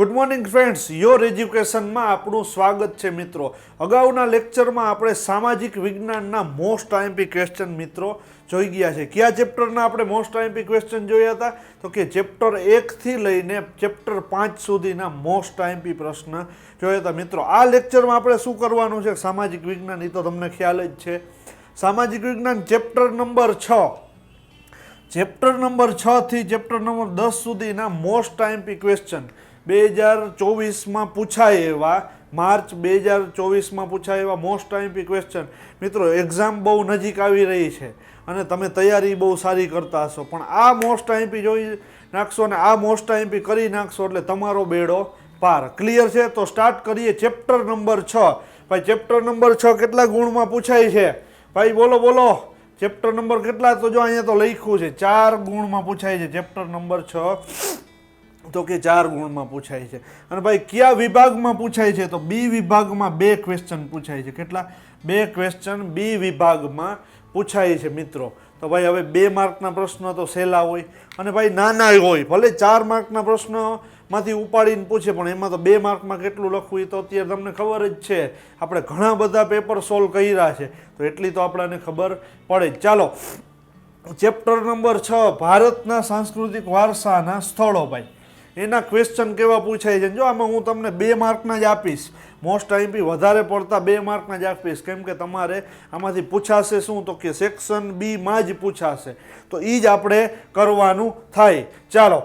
Good morning friends your એજ્યુકેશનમાં આપણું સ્વાગત છે, મિત્રો. અગાઉના લેક્ચરમાં આપણે સામાજિક વિજ્ઞાનના મોસ્ટ આઈમ્પી ક્વેશ્ચન મિત્રો જોઈ ગયા છે. કયા ચેપ્ટરના આપણે મોસ્ટ આઈમ્પી ક્વેશ્ચન જોયા હતા? તો કે ચેપ્ટર એકથી લઈને ચેપ્ટર પાંચ સુધીના મોસ્ટ આઈમ્પી પ્રશ્ન જોયા હતા, મિત્રો. આ લેક્ચરમાં આપણે શું કરવાનું છે? સામાજિક વિજ્ઞાન, એ તો તમને ખ્યાલ જ છે. સામાજિક વિજ્ઞાન ચેપ્ટર નંબર છ. ચેપ્ટર નંબર છથી ચેપ્ટર નંબર દસ સુધીના મોસ્ટ આઈમ્પી ક્વેશ્ચન બે હજાર ચોવીસમાં પૂછાય એવા, માર્ચ બે હજાર ચોવીસમાં પૂછાય એવા મોસ્ટ આઈમ્પી ક્વેશ્ચન મિત્રો એક્ઝામ બહુ નજીક આવી રહી છે અને તમે તૈયારી બહુ સારી કરતા હશો. પણ આ મોસ્ટ આઈમ્પી જોઈ નાખશો અને આ મોસ્ટ આઈમ્પી કરી નાખશો એટલે તમારો બેડો પાર. ક્લિયર છે? તો સ્ટાર્ટ કરીએ ચેપ્ટર નંબર છ. ભાઈ ચેપ્ટર નંબર છ કેટલા ગુણમાં પૂછાય છે? ભાઈ, બોલો બોલો. ચેપ્ટર નંબર કેટલા? તો જો અહીંયા તો લખ્યું છે, ચાર ગુણમાં પૂછાય છે ચેપ્ટર નંબર છ. તો કે ચાર ગુણમાં પૂછાય છે. અને ભાઈ, કયા વિભાગમાં પૂછાય છે? તો બી વિભાગમાં બે ક્વેશ્ચન પૂછાય છે. કેટલા? બે ક્વેશ્ચન બી વિભાગમાં પૂછાય છે મિત્રો. તો ભાઈ, હવે બે માર્કના પ્રશ્નો તો સહેલા હોય. અને ભાઈ, નાના હોય. ભલે ચાર માર્કના પ્રશ્નોમાંથી ઉપાડીને પૂછે, પણ એમાં તો બે માર્કમાં કેટલું લખવું એ તો અત્યારે તમને ખબર જ છે. આપણે ઘણા બધા પેપર સોલ્વ કર્યા છે. તો એટલી તો આપણને ખબર પડે ચાલો. ચેપ્ટર નંબર છ. ભારતના સાંસ્કૃતિક વારસાના સ્થળો, ભાઈ. એના ક્વેશ્ચન કેવા પૂછાય છે? જો આમાં હું તમને બે માર્કના જ આપીશ. મોસ્ટ ટાઈમથી વધારે પડતા બે માર્કના જ આપીશ. કેમ કે તમારે આમાંથી પૂછાશે શું? તો કે સેક્શન બીમાં જ પૂછાશે. તો એ જ આપણે કરવાનું થાય. ચાલો.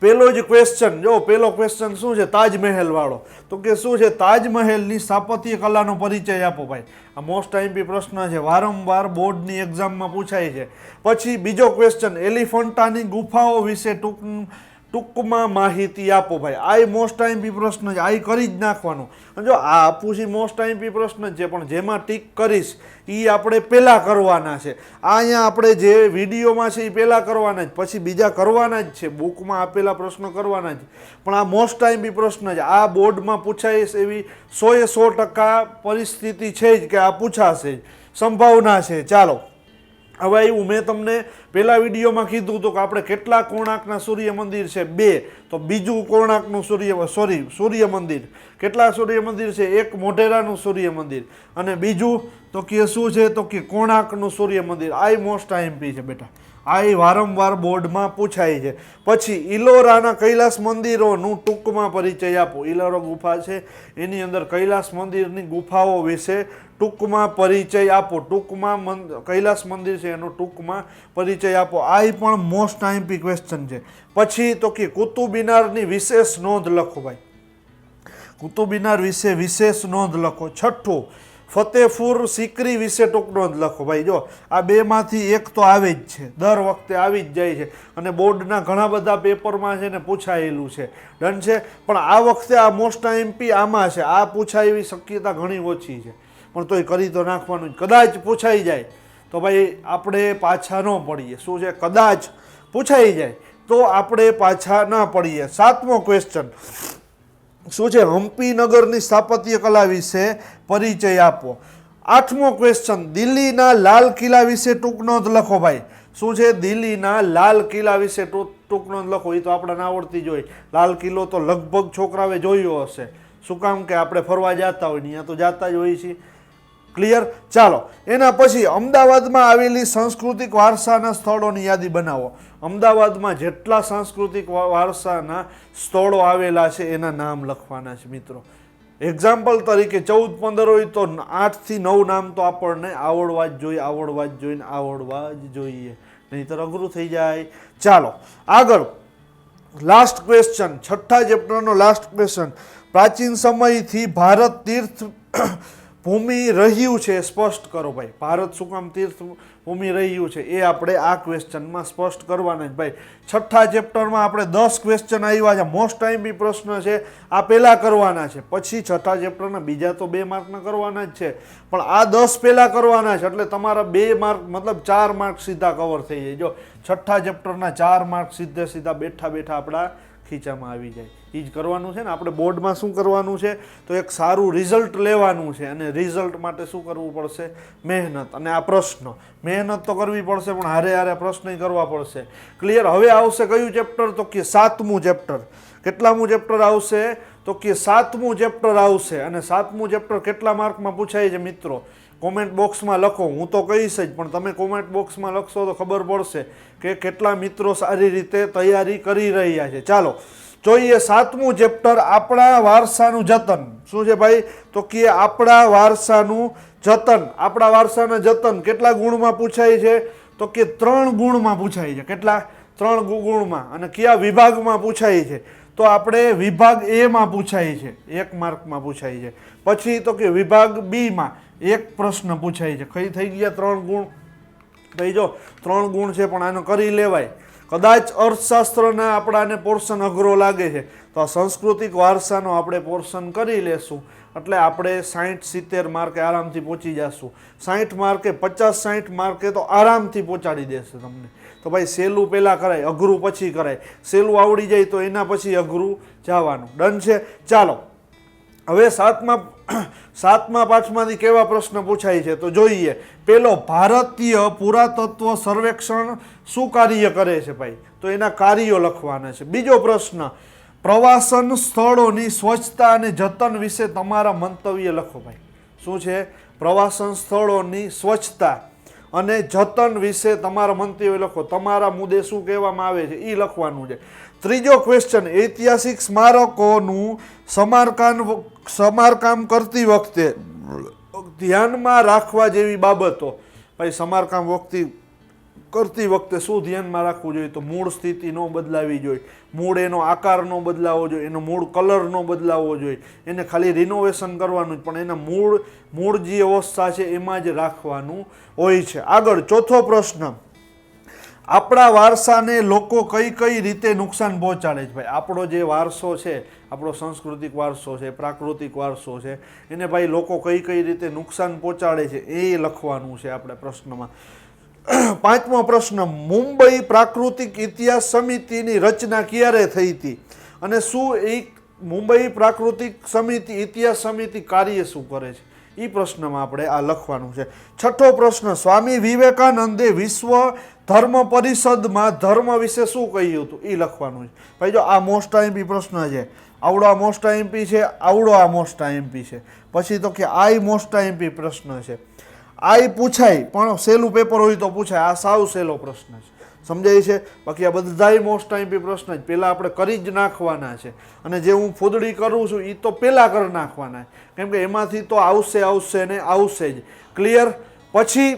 પેલો જ ક્વેશ્ચન જો, પેલો ક્વેશ્ચન શું છે? તાજમહેલવાળો તો કે શું છે? તાજમહેલની સ્થાપત્ય કલાનો પરિચય આપો ભાઈ. આ મોસ્ટ આઈમ્પી પ્રશ્ન છે. વારંવાર બોર્ડની એક્ઝામમાં પૂછાય છે. પછી બીજો ક્વેશ્ચન એલિફન્ટાની ગુફાઓ વિશે ટૂંક ટૂંકમાં માહિતી આપો ભાઈ. આ મોસ્ટ આઈમ્પી પ્રશ્ન છે. આ કરી જ નાખવાનો. અને જો આ આપવું છે મોસ્ટ આઈમ્પી પ્રશ્ન જ છે, પણ જેમાં ટીક કરીશ એ આપણે પહેલાં કરવાના છે. આ અહીંયા આપણે જે વિડીયોમાં છે એ પહેલાં કરવાના જ. પછી બીજા કરવાના જ છે. બુકમાં આપેલા પ્રશ્નો કરવાના જ. પણ આ મોસ્ટ આઈમ્પી પ્રશ્ન છે. આ બોર્ડમાં પૂછાય એવી સોએ સો ટકા પરિસ્થિતિ છે જ કે આ પૂછાશે જ. સંભાવના છે. ચાલો. હવે એવું મેં તમને પહેલા વિડીયોમાં કીધું હતું કે આપણે કેટલા કોણાકના સૂર્ય મંદિર છે? બે. તો બીજું કોણાકનું સૂર્ય સોરી સૂર્ય મંદિર. કેટલા સૂર્ય મંદિર છે? એક મોઢેરાનું સૂર્ય મંદિર. અને બીજું તો કે શું છે? તો કે કોણાકનું સૂર્ય મંદિર. આ મોસ્ટ આઈએમપી છે બેટા. આ વારંવાર બોર્ડમાં પૂછાય છે. પછી ઇલોરાના કૈલાસ મંદિરોનું ટૂંકમાં પરિચય આપો. ઇલોરા ગુફા છે. એની અંદર કૈલાસ મંદિરની ગુફાઓ વિશે ટૂંકમાં પરિચય આપો. ટૂંકમાં મં- કૈલાસ મંદિર છે એનો ટૂંકમાં પરિચય આપો. આ પણ મોસ્ટ આઈમ્પી ક્વેશ્ચન છે. પછી તો કે કુતુબ મિનારની વિશેષ નોંધ લખો ભાઈ. કુતુબ મિનાર વિશે વિશેષ નોંધ લખો. છઠ્ઠું ફતેપુર સિકરી વિશે ટૂંક નોંધ લખો. ભાઈ, જો, આ બેમાંથી એક તો આવે જ છે. દર વખતે આવી જ જાય છે. અને બોર્ડના ઘણા બધા પેપરમાં છે ને પૂછાયેલું છે. ડન છે? પણ આ વખતે આ મોસ્ટ એમપી આમાં છે. આ પૂછાય એવી શક્યતા ઘણી ઓછી છે. પણ તોય કરી તો નાખવાનું કદાચ પૂછાઈ જાય. તો ભાઈ, આપણે પાછા ન પડીએ. શું છે? કદાચ પૂછાઈ જાય. તો આપણે પાછા ન પડીએ. સાતમો ક્વેશ્ચન શું છે? હમ્પી નગરની સ્થાપત્ય કલા વિશે પરિચય આપો. આઠમો ક્વેશ્ચન દિલ્હીના લાલ કિલ્લા વિશે ટૂંક નોંધ લખો ભાઈ. શું છે? દિલ્હીના લાલ કિલ્લા વિશે ટૂંક નોંધ લખો. એ તો આપણને આવડતી જ હોય. લાલ કિલ્લો તો લગભગ છોકરાઓએ જોયો હશે. શું કામ કે આપણે ફરવા જતા હોય ને અહીંયા તો જતા જ હોઈએ છીએ. ક્લિયર ચાલો. એના પછી અમદાવાદમાં આવેલી સાંસ્કૃતિક વારસાના સ્થળોની યાદી બનાવો. અમદાવાદમાં જેટલા સાંસ્કૃતિક વારસાના સ્થળો આવેલા છે, એના નામ લખવાના છે, મિત્રો. એક્ઝામ્પલ તરીકે ચૌદ પંદર હોય તો આઠથી નવ નામ તો આપણને આવડવા જ જોઈએ, આવડવા જ જોઈને આવડવા જ જોઈએ. નહીંતર અઘરું થઈ જાય. ચાલો. આગળ. લાસ્ટ ક્વેશ્ચન છઠ્ઠા ચેપ્ટરનો લાસ્ટ ક્વેશ્ચન પ્રાચીન સમયથી ભારત તીર્થ ભૂમિ રહ્યું છે, સ્પષ્ટ કરો ભાઈ. ભારત શું તીર્થ ભૂમિ રહ્યું છે, એ આપણે આ ક્વેશ્ચનમાં સ્પષ્ટ કરવાના ભાઈ, છઠ્ઠા ચેપ્ટરમાં આપણે દસ ક્વેશ્ચન આવ્યા છે. મોસ્ટ ટાઈમ બી પ્રશ્ન છે, આ પહેલાં કરવાના છે. પછી છઠ્ઠા ચેપ્ટરના બીજા તો બે માર્કના કરવાના જ છે. પણ આ દસ પહેલાં કરવાના છે, એટલે તમારા બે માર્ક મતલબ ચાર માર્ક સીધા કવર થઈ જાય. જો છઠ્ઠા ચેપ્ટરના ચાર માર્ક સીધે સીધા બેઠા બેઠા આપણા ખીચામાં આવી જાય. એ જ કરવાનું છે ને? આપણે બોર્ડમાં શું કરવાનું છે? તો એક સારું રિઝલ્ટ લેવાનું છે અને રિઝલ્ટ માટે શું કરવું પડશે? મહેનત. અને આ પ્રશ્ન. મહેનત તો કરવી પડશે, પણ હારે હારે પ્રશ્ન કરવા પડશે. ક્લિયર હવે આવશે કયું ચેપ્ટર તો કે સાતમું ચેપ્ટર કેટલામું ચેપ્ટર આવશે? તો કે સાતમું ચેપ્ટર આવશે. અને સાતમું ચેપ્ટર કેટલા માર્કમાં પૂછાય છે મિત્રો? કોમેન્ટ બોક્સમાં લખો. હું તો કહીશ જ, પણ તમે કોમેન્ટ બોક્સમાં લખશો તો ખબર પડશે કે કેટલા મિત્રો સારી રીતે તૈયારી કરી રહ્યા છે. ચાલો. જોઈએ સાતમું ચેપ્ટર આપણા વારસાનું જતન. શું છે ભાઈ? તો કે આપણા વારસાનું જતન. આપણા વારસાના જતન કેટલા ગુણમાં પૂછાય છે? તો કે ત્રણ ગુણમાં પૂછાય છે. કેટલા? ત્રણ ગુણમાં. અને કયા વિભાગમાં પૂછાય છે? તો આપણે વિભાગ એમાં પૂછાય છે. એક માર્કમાં પૂછાય છે. પછી તો કે વિભાગ બીમાં એક પ્રશ્ન પૂછાય છે. કઈ થઈ ગયા ત્રણ ગુણ. ભાઈ જો, ત્રણ ગુણ છે પણ આનો કરી લેવાય. કદાચ અર્થશાસ્ત્રના આપણાને પોર્શન અઘરો લાગે છે, તો આ સાંસ્કૃતિક વારસાનો આપણે પોર્શન કરી લેશું. એટલે આપણે સાહીઠ સિત્તેર માર્કે આરામથી પહોંચી જશું. સાહીઠ માર્કે, પચાસ સાહીઠ માર્કે તો આરામથી પહોંચાડી દેશે તમને. તો ભાઈ સહેલું પહેલાં કરાય, અઘરું પછી કરાય. સહેલું આવડી જાય તો એના પછી અઘરું જવાનું. ડન છે? ચાલો. હવે સાતમા સાતમા, પાંચમાંથી કેવા પ્રશ્ન પૂછાય છે? તો જોઈએ, પેલો, ભારતીય પુરાતત્વ સર્વેક્ષણ શું કાર્ય કરે છે ભાઈ? તો એના કાર્યો લખવાના છે. બીજો પ્રશ્ન, પ્રવાસન સ્થળોની સ્વચ્છતા અને જતન વિશે તમારા મંતવ્ય લખો ભાઈ. શું છે? પ્રવાસન સ્થળોની સ્વચ્છતા. અને જતન વિશે તમારા મંતવ્ય લખો. તમારા મુદ્દે શું કહેવામાં આવે છે? એ લખવાનું છે. ત્રીજો ક્વેશ્ચન ઐતિહાસિક સ્મારકોનું સમારકામ સમારકામ કરતી વખતે ધ્યાનમાં રાખવા જેવી બાબતો. ભાઈ, સમારકામ વખતે કરતી વખતે શું ધ્યાનમાં રાખવું જોઈએ? તો મૂળ સ્થિતિ ન બદલાવી જોઈએ. મૂળ એનો આકાર ન બદલાવો જોઈએ. એનો મૂળ કલર ન બદલાવવો જોઈએ. એને ખાલી રિનોવેશન કરવાનું જ, પણ એના મૂળ મૂળ જે અવસ્થા છે એમાં જ રાખવાનું હોય છે. આગળ, ચોથો પ્રશ્ન. આપણા વારસાને લોકો કઈ કઈ રીતે નુકસાન પહોંચાડે છે? ભાઈ, આપણો જે વારસો છે, આપણો સાંસ્કૃતિક વારસો છે, પ્રાકૃતિક વારસો છે, એને ભાઈ લોકો કઈ કઈ રીતે નુકસાન પહોંચાડે છે એ લખવાનું છે આપણે પ્રશ્નમાં. પાંચમો પ્રશ્ન, મુંબઈ પ્રાકૃતિક ઇતિહાસ સમિતિની રચના ક્યારે થઈ હતી? અને શું એ મુંબઈ પ્રાકૃતિક સમિતિ, ઇતિહાસ સમિતિ કાર્ય શું કરે છે? એ પ્રશ્નમાં આપણે આ લખવાનું છે. છઠ્ઠો પ્રશ્ન, સ્વામી વિવેકાનંદે વિશ્વ ધર્મ પરિષદમાં ધર્મ વિશે શું કહ્યું હતું? એ લખવાનું છે. ભાઈ જો આ મોસ્ટ આઈમ્પી પ્રશ્ન છે. આવડો આ મોસ્ટ આઈમ્પી છે, આવડો આ મોસ્ટ આઈમ્પી છે. પછી તો કે આઈ મોસ્ટ આઈમ્પી પ્રશ્ન છે. આઈ પૂછાય, પણ સહેલું પેપર હોય તો પૂછાય. આ સાવ સહેલો પ્રશ્ન છે. સમજાય છે? બાકી આ બધાય મોસ્ટ ટાઈમ પ્રશ્ન જ. પહેલાં આપણે કરી જ નાખવાના છે. અને જે હું ફૂદડી કરું છું એ તો પહેલાં કરી નાખવાના. કેમ કે એમાંથી તો આવશે આવશે ને આવશે જ. ક્લિયર પછી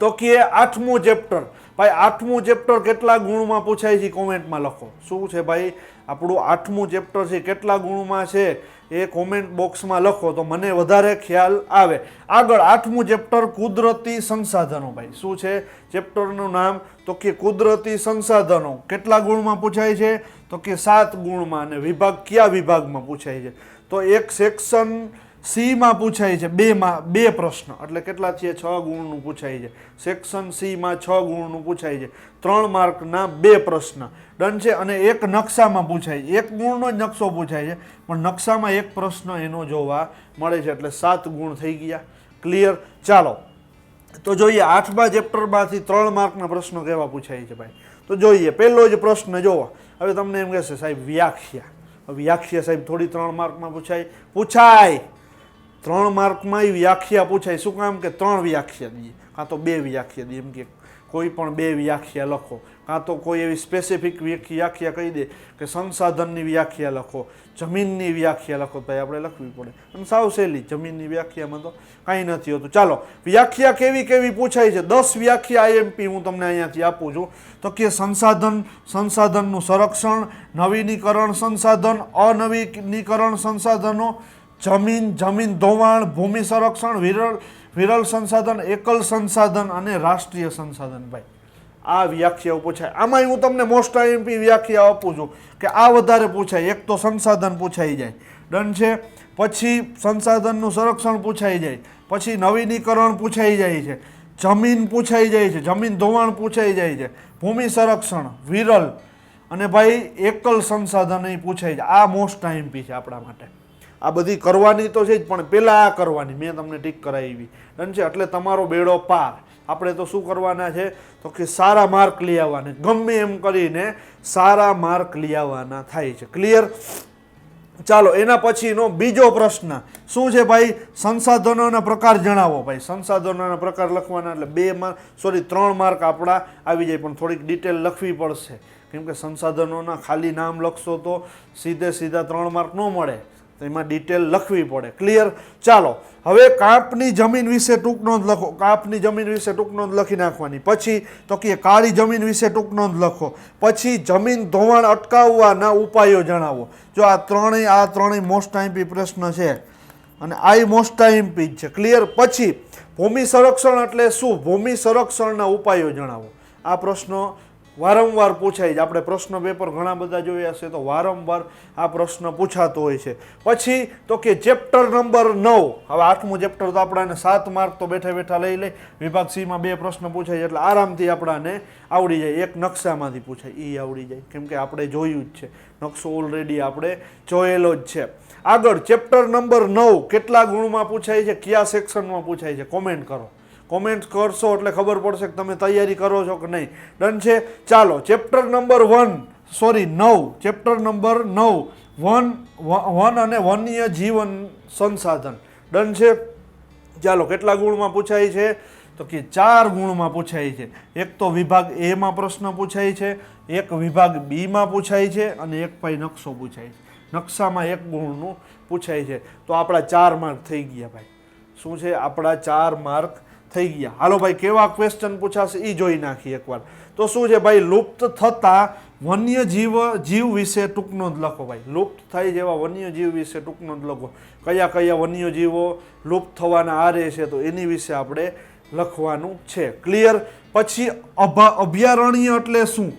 તો કે આઠમું ચેપ્ટર ભાઈ, આઠમું ચેપ્ટર કેટલા ગુણમાં પૂછાય છે કોમેન્ટમાં લખો. શું છે ભાઈ? આપણું આઠમું ચેપ્ટર છે, કેટલા ગુણમાં છે, એ કોમેન્ટ બોક્સમાં લખો તો મને વધારે ખ્યાલ આવે. આગળ આઠમું ચેપ્ટર કુદરતી સંસાધનો ભાઈ, શું છે? ચેપ્ટરનું નામ તો કે કુદરતી સંસાધનો. કેટલા ગુણમાં પૂછાય છે? તો કે સાત ગુણમાં અને વિભાગ કયા વિભાગમાં પૂછાય છે? તો એક સેક્શન સીમાં પૂછાય છે, બેમાં, બે પ્રશ્ન. એટલે કેટલા છે? છ ગુણનું પૂછાય છે. સેક્શન સીમાં છ ગુણનું પૂછાય છે. ત્રણ માર્કના બે પ્રશ્ન. ડન છે? અને એક નકશામાં પૂછાય એક ગુણનો જ નકશો પૂછાય છે. પણ નકશામાં એક પ્રશ્ન એનો જોવા મળે છે. એટલે સાત ગુણ થઈ ગયા. ક્લિયર? ચાલો. તો જોઈએ, આઠમા ચેપ્ટરમાંથી ત્રણ માર્કના પ્રશ્નો કેવા પૂછાય છે ભાઈ? તો જોઈએ, પહેલો જ પ્રશ્ન જોવો. હવે તમને એમ કહેશે, સાહેબ, વ્યાખ્યા. વ્યાખ્યા સાહેબ થોડી ત્રણ માર્કમાં પૂછાય. પૂછાય. ત્રણ માર્કમાં એ વ્યાખ્યા પૂછાય. શું કામ કે ત્રણ વ્યાખ્યા દઈએ? કાં તો બે વ્યાખ્યા દઈએ. એમ કે કોઈ પણ બે વ્યાખ્યા લખો. કાં તો કોઈ એવી સ્પેસિફિક વ્યાખ્યા કહી દે કે સંસાધનની વ્યાખ્યા લખો. જમીનની વ્યાખ્યા લખો. તો આપણે લખવી પડે. અને સાવ સહેલી, જમીનની વ્યાખ્યામાં તો કાંઈ નથી હોતું. ચાલો, વ્યાખ્યા કેવી કેવી પૂછાય છે? દસ વ્યાખ્યા આઈએમપી હું તમને અહીંયાથી આપું છું. તો કે સંસાધન સંસાધનનું સંરક્ષણ, નવીનીકરણ સંસાધન, અનવીનીકરણ સંસાધનો જમીન જમીન ધોવાણ, ભૂમિ સંરક્ષણ, વિરળ, વિરલ સંસાધન, એકલ સંસાધન અને રાષ્ટ્રીય સંસાધન ભાઈ. આ વ્યાખ્યાઓ પૂછાય. આમાંય હું તમને મોસ્ટ આઈએમપી વ્યાખ્યા આપું છું કે આ વધારે પૂછાય. એક તો સંસાધન પૂછાઈ જાય. ડન છે? પછી સંસાધનનું સંરક્ષણ પૂછાઈ જાય. પછી નવીનીકરણ પૂછાઈ જાય છે. જમીન પૂછાઈ જાય છે. જમીન ધોવાણ પૂછાઈ જાય છે. ભૂમિ સંરક્ષણ, વિરલ અને ભાઈ એકલ સંસાધન પૂછાય છે આ મોસ્ટ આઈએમપી છે આપણા માટે. આ બધી કરવાની તો છે જ, પણ પહેલાં આ કરવાની, મેં તમને ટીક કરાવી. ડન છે, એટલે તમારો બેડો પાર. આપણે તો શું કરવાના છે? તો કે સારા માર્ક લઈ આવવાના. ગમે એમ કરીને સારા માર્ક લઈ આવવાના થાય છે. ક્લિયર ચાલો, એના પછીનો બીજો પ્રશ્ન. શું છે ભાઈ? સંસાધનોના પ્રકાર જણાવો ભાઈ. સંસાધનોના પ્રકાર લખવાના એટલે બે માર્ક સોરી ત્રણ માર્ક આપણા આવી જાય, પણ થોડીક ડિટેલ લખવી પડશે. કેમ કે સંસાધનોના ખાલી નામ લખશો તો સીધે સીધા ત્રણ માર્ક ન મળે. એમાં ડિટેલ લખવી પડે. ક્લિયર ચાલો. હવે કાપની જમીન વિશે ટૂંક નોંધ લખો. કાપની જમીન વિશે ટૂંક નોંધ લખી નાખવાની. પછી તો કે કાળી જમીન વિશે ટૂંક નોંધ લખો. પછી જમીન ધોવાણ અટકાવવાના ઉપાયો જણાવો. જો આ ત્રણેય આ ત્રણેય મોસ્ટ આઈમ્પી પ્રશ્ન છે. અને આ મોસ્ટ આઈમ્પી જ છે. ક્લિયર પછી ભૂમિ સંરક્ષણ એટલે શું? ભૂમિ સંરક્ષણના ઉપાયો જણાવો. આ પ્રશ્નો વારંવાર પૂછાય છે. આપણે પ્રશ્ન પેપર ઘણા બધા જોયા છે તો વારંવાર આ પ્રશ્ન પૂછાતો હોય છે. પછી તો કે ચેપ્ટર નંબર નવ. હવે આઠમું ચેપ્ટર તો આપણાને સાત માર્ક તો બેઠા બેઠા લઈ લે. વિભાગ સીમાં બે પ્રશ્ન પૂછાય છે એટલે આરામથી આપણાને આવડી જાય. એક નકશામાંથી પૂછાય. એ આવડી જાય. કેમ કે આપણે જોયું જ છે. નકશો ઓલરેડી આપણે જોયેલો જ છે. આગળ ચેપ્ટર નંબર નવ. કેટલા ગુણમાં પૂછાય છે? કયા સેક્શનમાં પૂછાય છે? કોમેન્ટ કરો. કોમેન્ટ કરશો એટલે ખબર પડશે કે તમે તૈયારી કરો છો કે નહીં. ડન છે? ચાલો ચેપ્ટર નંબર વન સોરી નવ. ચેપ્ટર નંબર નવ. વન વન અને વન્ય જીવન સંસાધન. ડન છે? ચાલો, કેટલા ગુણમાં પૂછાય છે? તો કે ચાર ગુણમાં પૂછાય છે. એક તો વિભાગ એમાં પ્રશ્ન પૂછાય છે, એક વિભાગ બીમાં પૂછાય છે અને એક ભાઈ નકશો પૂછાય છે. નકશામાં એક ગુણનું પૂછાય છે. તો આપણા ચાર માર્ક થઈ ગયા ભાઈ. શું છે? આપણા ચાર માર્ક થઈ ગયા. હાલો ભાઈ, કેવા ક્વેશ્ચન પૂછાશે એ જોઈ નાખીએ એકવાર. તો શું છે ભાઈ, લુપ્ત થતા વન્ય જીવ જીવ વિશે ટૂંક નોંધ લખો ભાઈ. લુપ્ત થાય જેવા વન્ય જીવ વિશે ટૂંક નોંધ લખો. કયા કયા વન્ય જીવો લુપ્ત થવાના આરે છે તો એની વિશે આપણે લખવાનું છે. ક્લિયર પછી અભા, અભયારણ્ય એટલે શું?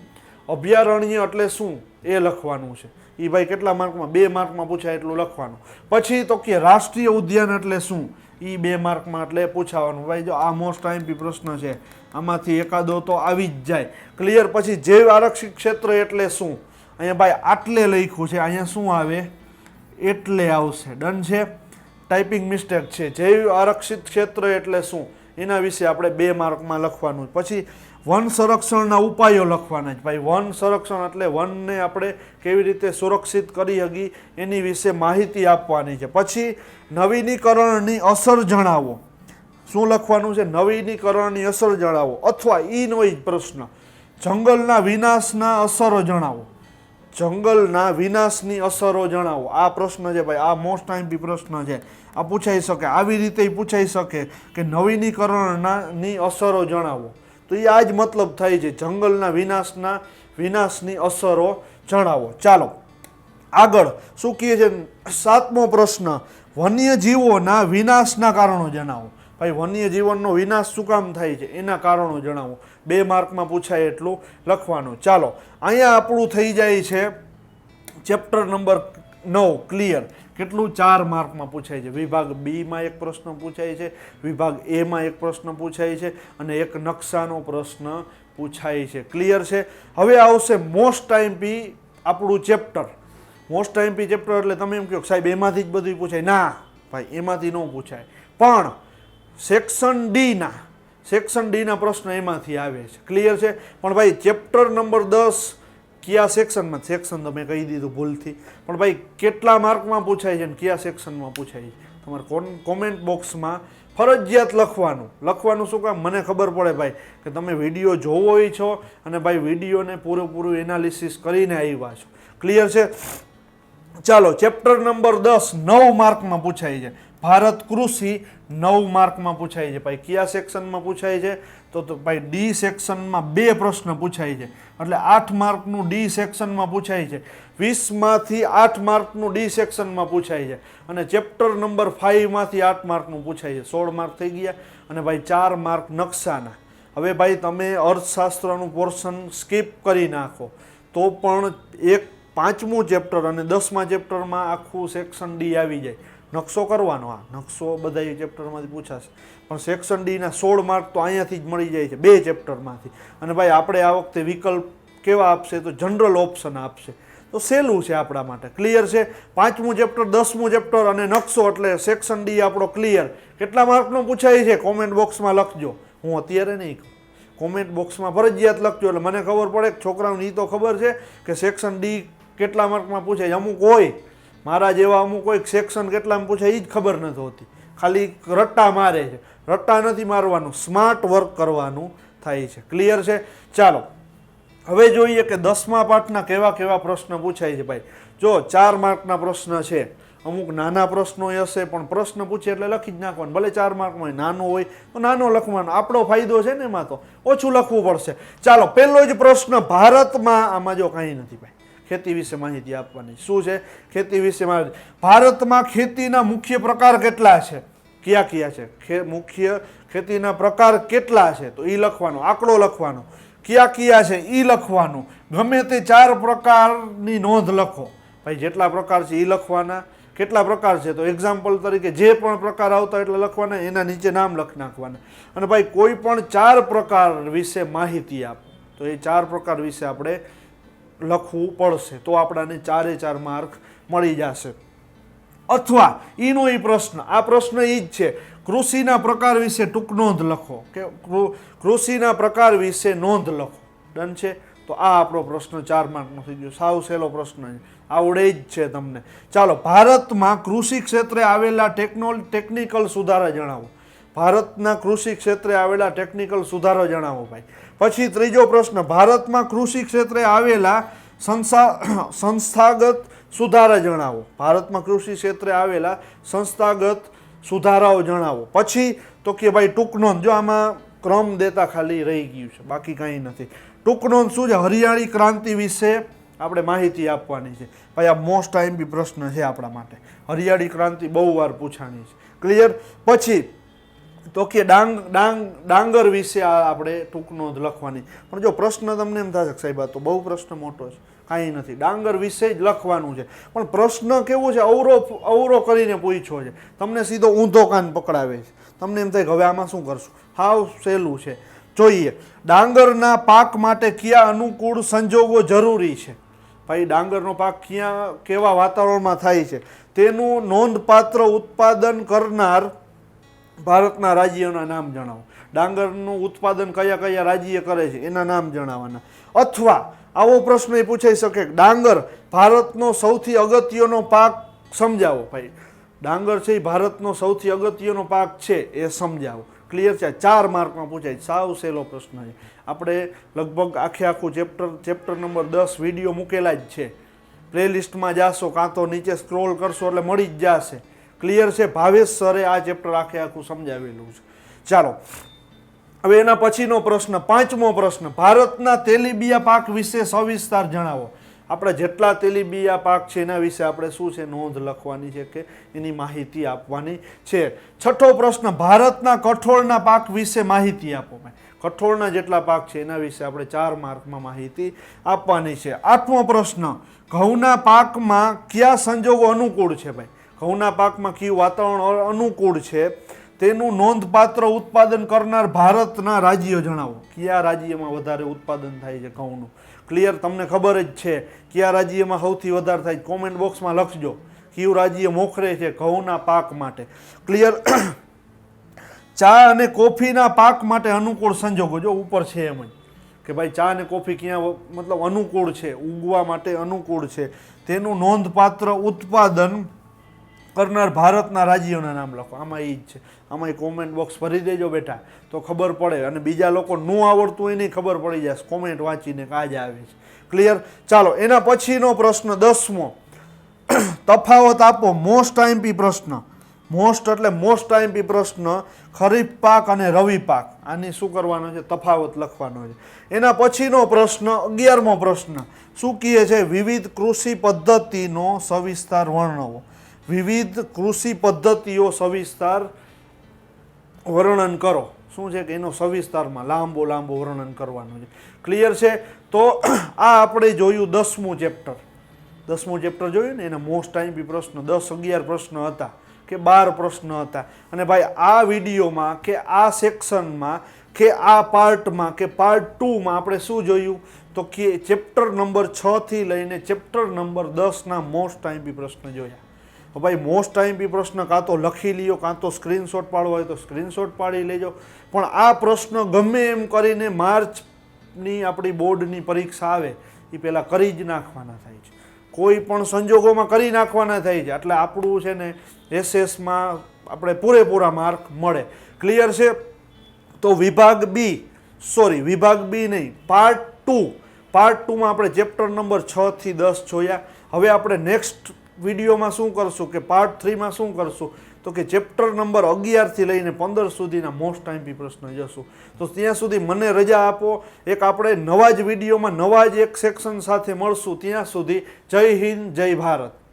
અભયારણ્ય એટલે શું? એ લખવાનું છે. એ ભાઈ કેટલા માર્કમાં? બે માર્કમાં પૂછાય એટલું લખવાનું. પછી તો કે રાષ્ટ્રીય ઉદ્યાન એટલે શું? એ બે માર્કમાં એટલે પૂછાવાનું. ભાઈ, જો આ મોસ્ટ આઈમ્પી પ્રશ્ન છે, આમાંથી એકાદો તો આવી જ જાય. ક્લિયર પછી જૈવ આરક્ષિત ક્ષેત્ર એટલે શું? અહીંયા ભાઈ, આટલે લખ્યું છે. અહીંયા શું આવે? એટલે આવશે. ડન છે? ટાઈપિંગ મિસ્ટેક છે. જૈવ આરક્ષિત ક્ષેત્ર એટલે શું? એના વિશે આપણે બે માર્કમાં લખવાનું. પછી વન સંરક્ષણના ઉપાયો લખવાના છે. ભાઈ, વન સંરક્ષણ એટલે વનને આપણે કેવી રીતે સુરક્ષિત કરી શકી એની વિશે માહિતી આપવાની છે. પછી નવીનીકરણની અસર જણાવો. શું લખવાનું છે? નવીનીકરણની અસર જણાવો. અથવા જ પ્રશ્ન. જંગલના વિનાશના અસરો જણાવો. જંગલના વિનાશની અસરો જણાવો. આ પ્રશ્ન છે ભાઈ, આ મોસ્ટ ટાઈમ બી પ્રશ્ન છે. આ પૂછાઈ શકે. આવી રીતે પૂછાઈ શકે કે નવીનીકરણના અસરો જણાવો. તો એ આ જ મતલબ થાય છે, જંગલના વિનાશના વિનાશની અસરો જણાવો. ચાલો, આગળ શું કહે છે? સાતમો પ્રશ્ન, વન્યજીવોના વિનાશના કારણો જણાવો. ભાઈ, વન્યજીવનનો વિનાશ શું કામ થાય છે? એના કારણો જણાવો. બે માર્કમાં પૂછાય એટલું લખવાનું. ચાલો, અહીંયા આપણું થઈ જાય છે ચેપ્ટર નંબર નવ, ક્લિયર. કેટલું ચાર માર્કમાં પૂછાય છે? વિભાગ બીમાં એક પ્રશ્ન પૂછાય છે, વિભાગ એમાં એક પ્રશ્ન પૂછાય છે અને એક નકશાનો પ્રશ્ન પૂછાય છે. ક્લિયર છે? હવે આવશે મોસ્ટ ટાઈમપી આપણું ચેપ્ટર મોસ્ટ ટાઈમપી ચેપ્ટર એટલે તમે એમ કહો સાહેબ, એમાંથી જ બધું પૂછાય. ના, ભાઈ, એમાંથી ન પૂછાય. પણ સેક્શન ડીના સેક્શન ડીના પ્રશ્ન એમાંથી આવે છે. ક્લિયર છે? પણ ભાઈ ચેપ્ટર નંબર દસ કયા સેક્શનમાં? સેક્શન તો મેં કહી દીધું ભૂલથી. પણ ભાઈ, કેટલા માર્કમાં પૂછાય છે ને કયા સેક્શનમાં પૂછાય છે? તમારે કોન, કોમેન્ટ બોક્સમાં ફરજિયાત લખવાનું. લખવાનું શું કામ? મને ખબર પડે ભાઈ, કે તમે વીડિયો જોવો છો અને ભાઈ વિડીયોને પૂરેપૂરું એનાલિસિસ કરીને આવ્યા છો. ક્લિયર છે? ચાલો, ચેપ્ટર નંબર દસ નવ માર્કમાં પૂછાય છે. ભારત કૃષિ નવ માર્કમાં પૂછાય છે. ભાઈ, કયા સેક્શનમાં પૂછાય છે? તો ભાઈ ડી સેક્શનમાં બે પ્રશ્ન પૂછાય છે. એટલે આઠ માર્કનું ડી સેક્શનમાં પૂછાય છે. વીસમાંથી આઠ માર્કનું ડી સેક્શનમાં પૂછાય છે. અને ચેપ્ટર નંબર ફાઇવમાંથી આઠ માર્કનું પૂછાય છે. સોળ માર્ક થઈ ગયા અને ભાઈ, ચાર માર્ક નકશાના. હવે ભાઈ, તમે અર્થશાસ્ત્રનું પોર્શન સ્કીપ કરી નાખો. તો પણ એક પાંચમું ચેપ્ટર અને દસમા ચેપ્ટરમાં આખું સેક્શન ડી આવી જાય. નકશો કરવાનો આ. નકશો બધા ચેપ્ટરમાંથી પૂછાશે. પણ સેક્શન ડીના સોળ માર્ક તો અહીંયાથી જ મળી જાય છે, બે ચેપ્ટરમાંથી અને ભાઈ, આપણે આ વખતે વિકલ્પ કેવા આપશે? તો જનરલ ઓપ્શન આપશે. તો સહેલું છે આપણા માટે. ક્લિયર છે? પાંચમું ચેપ્ટર દસમું ચેપ્ટર અને નકશો એટલે સેક્શન ડી આપણો ક્લિયર કેટલા માર્કનો પૂછાય છે? કોમેન્ટ બોક્સમાં લખજો. હું અત્યારે નહીં કહું. કોમેન્ટ બોક્સમાં ફરજિયાત લખજો. એટલે મને ખબર પડે છોકરાઓને તો ખબર છે કે સેક્શન ડી કેટલા માર્કમાં પૂછે અમુક હોય મારા જેવા અમુક કોઈ સેક્શન કેટલામાં પૂછે એ જ ખબર નથી હોતી. ખાલી રટ્ટા મારે છે. રટ્ટા નથી મારવાનું સ્માર્ટ વર્ક કરવાનું થાય છે. ક્લિયર છે? ચાલો. હવે જોઈએ કે દસમા પાઠના કેવા કેવા પ્રશ્ન પૂછાય છે ભાઈ. જો ચાર માર્કના પ્રશ્ન છે, અમુક નાના પ્રશ્નો હશે, પણ પ્રશ્ન પૂછે એટલે લખી જ નાખવાનું. ભલે ચાર માર્કમાં નાનો હોય, તો નાનો લખવાનો. આપણો ફાયદો છે ને એમાં તો? ઓછું લખવું પડશે. ચાલો, પહેલો જ પ્રશ્ન, ભારતમાં આમાં જો કાંઈ નથી ભાઈ. ખેતી વિશે માહિતી આપવાની. શું છે? ખેતી વિશે માહિતી. ભારતમાં ખેતીના મુખ્ય પ્રકાર કેટલા છે? કયા કયા છે? ખે, મુખ્ય ખેતીના પ્રકાર કેટલા છે? તો એ લખવાનો, આંકડો લખવાનો. કયા કયા છે? એ લખવાનું. ગમે તે ચાર પ્રકારની નોંધ લખો. ભાઈ, જેટલા પ્રકાર છે એ લખવાના. કેટલા પ્રકાર છે? તો એક્ઝામ્પલ તરીકે જે પણ પ્રકાર આવતા એટલે લખવાના, એના નીચે નામ લખી નાખવાના. અને ભાઈ, કોઈ પણ ચાર પ્રકાર વિશે માહિતી આપો. તો એ ચાર પ્રકાર વિશે આપણે લખવું પડશે, તો આપણાને ચારે ચાર માર્ક મળી જશે. અથવા એનો એ પ્રશ્ન, આ પ્રશ્ન એ જ છે, કૃષિના પ્રકાર વિશે ટૂંક નોંધ લખો, કે કૃષિના પ્રકાર વિશે નોંધ લખો. ડન છે? તો આ આપણો પ્રશ્ન ચાર માર્કનો થઈ ગયો. સાવ સહેલો પ્રશ્ન આવડે જ છે તમને. ચાલો, ભારતમાં કૃષિ ક્ષેત્રે આવેલા ટેકનો ટેકનિકલ સુધારા જણાવો. ભારતના કૃષિ ક્ષેત્રે આવેલા ટેકનિકલ સુધારો જણાવો ભાઈ. પછી ત્રીજો પ્રશ્ન, ભારતમાં કૃષિ ક્ષેત્રે આવેલા સંસ્થા સંસ્થાગત સુધારા જણાવો. ભારતમાં કૃષિ ક્ષેત્રે આવેલા સંસ્થાગત સુધારાઓ જણાવો. પછી તો કે ભાઈ ટૂંક નોંધ જો આમાં ક્રમ દેતા ખાલી રહી ગયું છે, બાકી કંઈ નથી. ટૂંક નોંધ શું છે? હરિયાળી ક્રાંતિ વિશે આપણે માહિતી આપવાની છે. ભાઈ, આ મોસ્ટ આઈમ્પી પ્રશ્ન છે આપણા માટે. હરિયાળી ક્રાંતિ બહુ વાર પૂછાણી છે. ક્લિયર પછી તો કે ડાંગ ડાંગ, ડાંગર વિશે આ આપણે ટૂંક નોંધ લખવાની. પણ જો પ્રશ્ન તમને એમ થશે સાહેબ, આ તો બહુ પ્રશ્ન મોટો છે. કાંઈ નથી. ડાંગર વિશે જ લખવાનું છે. પણ પ્રશ્ન કેવો છે? અવરો અવરો કરીને પૂછ્યો છે. તમને સીધો ઊંધો કાન પકડાવે છે. તમને એમ થાય હવે આમાં શું કરશું? હાવ સહેલું છે. જોઈએ. ડાંગરના પાક માટે કયા અનુકૂળ સંજોગો જરૂરી છે? ભાઈ, ડાંગરનો પાક ક્યાં, કેવા વાતાવરણમાં થાય છે? તેનું નોંધપાત્ર ઉત્પાદન કરનાર ભારતના રાજ્યોના નામ જણાવો. ડાંગરનું ઉત્પાદન કયા કયા રાજ્ય કરે છે એના નામ જણાવવાના અથવા આવો પ્રશ્ન એ પૂછાઈ શકે ડાંગર ભારતનો સૌથી અગત્યનો પાક સમજાવો ભાઈ. ડાંગર છે એ ભારતનો સૌથી અગત્યનો પાક છે એ સમજાવો. ક્લિયર છે? ચાર માર્કમાં પૂછાય. સાવ સહેલો પ્રશ્ન છે. આપણે લગભગ આખે આખું ચેપ્ટર ચેપ્ટર નંબર દસ વીડિયો મૂકેલા જ છે. પ્લેલિસ્ટમાં જાશો કાં તો નીચે સ્ક્રોલ કરશો એટલે મળી જ જશે. ક્લિયર છે? ભાવેશ સરે આ ચેપ્ટર આખે આખું સમજાવેલું છે. ચાલો, હવે એના પછીનો પ્રશ્ન, પાંચમો પ્રશ્ન. ભારતના તેલીબિયા પાક વિશે સવિસ્તાર જણાવો. આપણે જેટલા તેલીબિયા પાક છે એના વિશે આપણે શું છે નોંધ લખવાની છે કે એની માહિતી આપવાની છે? છઠ્ઠો પ્રશ્ન, ભારતના કઠોળના પાક વિશે માહિતી આપો કઠોળના જેટલા પાક છે એના વિશે આપણે ચાર માર્કમાં માહિતી આપવાની છે. આઠમો પ્રશ્ન, ઘઉંના પાકમાં કયા સંજોગો અનુકૂળ છે ભાઈ? ઘઉંના પાકમાં કયું વાતાવરણ અનુકૂળ છે? તેનું નોંધપાત્ર ઉત્પાદન કરનાર ભારતના રાજ્યો જણાવો. કયા રાજ્યમાં વધારે ઉત્પાદન થાય છે ઘઉંનું? ક્લિયર તમને ખબર જ છે. કયા રાજ્યમાં સૌથી વધારે થાય? કોમેન્ટ બોક્સમાં લખજો. કયું રાજ્ય મોખરે છે ઘઉંના પાક માટે? ક્લિયર ચા અને કોફીના પાક માટે અનુકૂળ સંજોગો. જો ઉપર છે એમ જ કે ભાઈ ચા અને કોફી ક્યાં મતલબ અનુકૂળ છે? ઉગવા માટે અનુકૂળ છે. તેનું નોંધપાત્ર ઉત્પાદન કરનાર ભારતના રાજ્યોના નામ લખો. આમાં એ જ છે. આમાં એ કોમેન્ટ બોક્સ ભરી દેજો બેટા. તો ખબર પડે. અને બીજા લોકો ન આવડતું હોય નહીં ખબર પડી જાય. કોમેન્ટ વાંચીને કાજ આવે છે. ક્લિયર ચાલો, એના પછીનો પ્રશ્ન દસમો. તફાવત આપો. મોસ્ટ આઈમ્પી પ્રશ્ન. મોસ્ટ એટલે મોસ્ટ આઈમ્પી પ્રશ્ન. ખરીફ પાક અને રવિ પાક. આની શું કરવાનો છે? તફાવત લખવાનો છે. એના પછીનો પ્રશ્ન, અગિયારમો પ્રશ્ન. શું કહે છે? વિવિધ કૃષિ પદ્ધતિનો સવિસ્તાર વર્ણવો. વિવિધ કૃષિ પદ્ધતિઓ સવિસ્તાર વર્ણન કરો. શું છે કે એનો સવિસ્તારમાં લાંબો લાંબો વર્ણન કરવાનું છે. ક્લિયર છે? તો આ આપણે જોયું દસમું ચેપ્ટર દસમું ચેપ્ટર જોયું ને, એના મોસ્ટ ટાઈમ બી પ્રશ્ન, દસ અગિયાર પ્રશ્ન હતા કે બાર પ્રશ્ન હતા. અને ભાઈ, આ વિડીયોમાં કે આ સેક્શનમાં કે આ પાર્ટમાં કે પાર્ટ ટુમાં આપણે શું જોયું? તો કે ચેપ્ટર નંબર છથી લઈને ચેપ્ટર નંબર દસના મોસ્ટ ટાઈમ બી પ્રશ્ન જોયા. ભાઈ મોસ્ટ ટાઈમ બી પ્રશ્ન કાં તો લખી લ્યો, કાં તો સ્ક્રીનશોટ પાડવો હોય તો સ્ક્રીનશોટ પાડી લેજો. પણ આ પ્રશ્ન ગમે એમ કરીને માર્ચની આપણી બોર્ડની પરીક્ષા આવે એ પહેલાં કરી જ નાખવાના થાય છે. કોઈ પણ સંજોગોમાં કરી નાખવાના થાય છે. એટલે આપણું છે ને, એસએસમાં આપણે પૂરેપૂરા માર્ક મળે. ક્લિયર છે? તો વિભાગ બી સોરી વિભાગ બી નહીં પાર્ટ ટુ પાર્ટ ટુમાં આપણે ચેપ્ટર નંબર છથી દસ જોયા. હવે આપણે નેક્સ્ટ વિડીયોમાં શું કરશું કે પાર્ટ થ્રીમાં શું કરશું? તો કે ચેપ્ટર નંબર અગિયારથી લઈને પંદર સુધીના મોસ્ટ ટાઈમપી પ્રશ્ન જશું. તો ત્યાં સુધી મને રજા આપો. એક આપણે નવા જ વિડીયોમાં નવા જ એક સેક્શન સાથે મળશું. ત્યાં સુધી જય હિન્દ, જય ભારત.